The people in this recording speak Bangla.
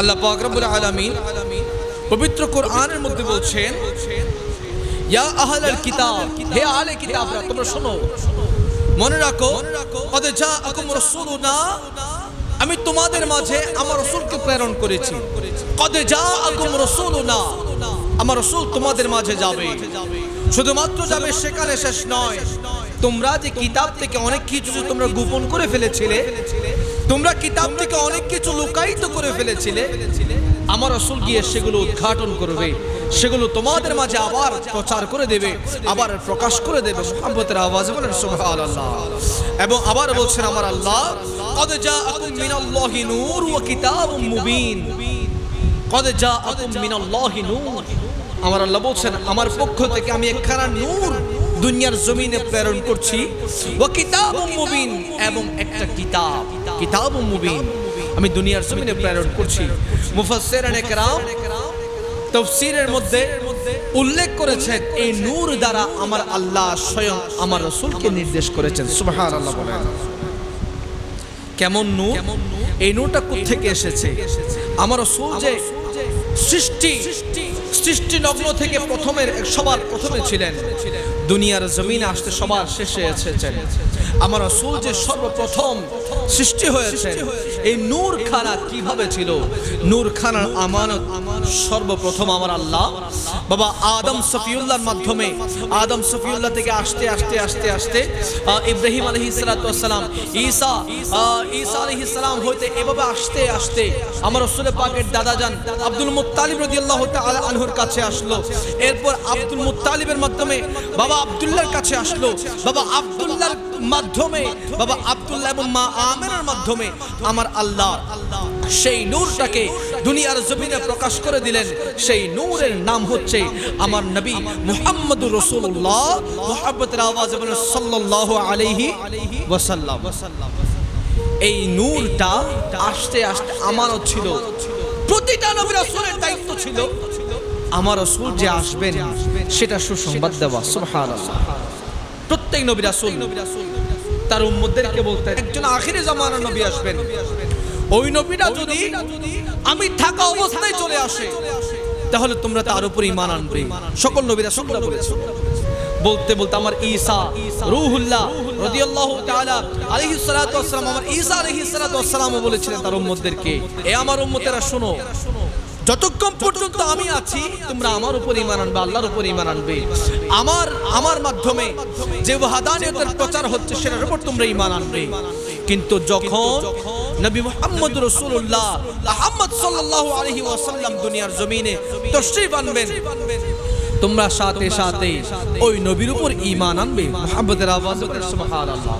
আল্লাহ পাক রব্বুল আলামিন পবিত্র কোরআনের মধ্যে বলছেন, ইয়া আহলাল কিতাব, হে আহলে কিতাবরা, তোমরা শোনো। মনে রাখো, কদ জাআকুম রাসূলুনা আমি তোমাদের মাঝে আমার রাসূলকে প্রেরণ করেছি। কদ জাআকুম রাসূলুনা আমার রাসূল তোমাদের মাঝে যাবে। শুধুমাত্র যাবে সেখানে শেষ নয় তোমরা যে কিতাব থেকে অনেক কিছু তোমরা গোপন করে ফেলেছিলে, তোমরা কিতাব থেকে অনেক কিছু লুকায়িত করে ফেলেছিলে, আমার রসুল গিয়ে সেগুলো উদ্ঘাটন করবে, সেগুলো তোমাদের মাঝে আবার প্রচার করে দেবে, আবার প্রকাশ করে দেবে মোহাম্মতের আওয়াজ বলেন সুবহানাল্লাহ। এবং আবার বলছেন আমার আল্লাহ, কদ জাআকুম মিনাল্লাহি নূর ওয়া কিতাবুম মুবিন। কদ জাআকুম মিনাল্লাহি নূর। আমার আল্লাহ বলছেন, আমার পক্ষ থেকে আমি একখানা নূর দুনিয়ার জমিনে প্রেরণ করছি। ও কিতাব মুবিন এবং একটা কিতাব। কিতাব মুবিন। আমি দুনিয়ার জমিনে প্রেরণ করছি। মুফাসসিরানে কেরাম তফসিরের মধ্যে উল্লেখ করেছেন, এই নূর দ্বারা আমার আল্লাহ স্বয়ং আমার রসুলকে নির্দেশ করেছেন। সুবহানাল্লাহ বলেন। কেমন নূর? এই নূরটা থেকে এসেছে? আমার রসুল যে সৃষ্টি সৃষ্টি লগ্ন থেকে প্রথমের সবার প্রথমে ছিলেন। দুনিয়ার জমিনে আসতে সবার শেষে এসেছেন। আমার রসুল যে সর্বপ্রথম সৃষ্টি হয়েছে এই নূর খানা কীভাবে ছিল? নূর খানার আমানত সর্বপ্রথম আমার আল্লাহ। বাবা আদম সফিউল্লাহর মাধ্যমে, আদম সফিউল্লাহ থেকে আসতে আসতে আসতে আসতে ইব্রাহিম আলহি সালাম ঈসা ঈসা আলহি সালাম হইতে এভাবে আসতে আসতে আমার রসুল পাকের দাদা যান আব্দুল মুত্তালিব রাদিয়াল্লাহু আনহুর কাছে আসলো। এরপর আব্দুল মুত্তালিবের মাধ্যমে বাবা আব্দুল্লাহর কাছে আসলো। বাবা আব্দুল্লাহর মাধ্যমে, বাবা আব্দুল্লাহ এবং মা আমেনার মাধ্যমে আমার আল্লাহ সেই নূরটাকে দুনিয়ার জমিনে প্রকাশ করে দিলেন, সেই নূরের নাম হচ্ছে আমার নবী মুহাম্মদুর রসুল্লাহ মুহাব্বতের আওয়াজে বলেন সাল্লাল্লাহু আলাইহি ওয়াসাল্লাম। এই নূরটা আসতে আসতে আমারও ছিল। প্রতিটা নবী রাসূলের দায়িত্ব ছিল আমার রাসূল যে আসবেন, সেটা সুসংবাদ দেওয়া, সুবহানাল্লাহ। প্রত্যেক নবী রাসূল, তার উম্মতদেরকে বলতেন, একজন আখিরে জামানার নবী আসবেন। ওই নবীটা যদি আমি থাকা অবস্থায় চলে আসে তাহলে তোমরা তার উপর ঈমান আনবে। সকল নবীরা সকল বলেছে। বলতে বলতে আমার ঈসা রূহুল্লাহ রাদিয়াল্লাহু তাআলা আলাইহিস সালাতু ওয়াসসালাম আমার ঈসা আলাইহিস সালাতু ওয়াসসালামও বলেছিলেন তার উম্মতদেরকে এ আমার উম্মতেরা শোনো যতক্ষণ পর্যন্ত আমি আছি তোমরা আমার উপর ইমান আনবে আল্লাহর উপর ইমান আনবে। আমার আমার মাধ্যমে যে ওয়াহাদানিয়তের প্রচার হচ্ছে সেটার উপর তোমরা ইমান আনবে। কিন্তু যখন নবী মোহাম্মদ রসুল্লাহ আহম্মদ সাল্লাহ আলহি ওয়াসাল্লাম দুনিয়ার জমিনে তশরীফ বানবেন তোমরা সাথে সাথে ওই নবীর উপর ইমান আনবে। মোহাম্মদের আওয়াজ সুবহানাল্লাহ।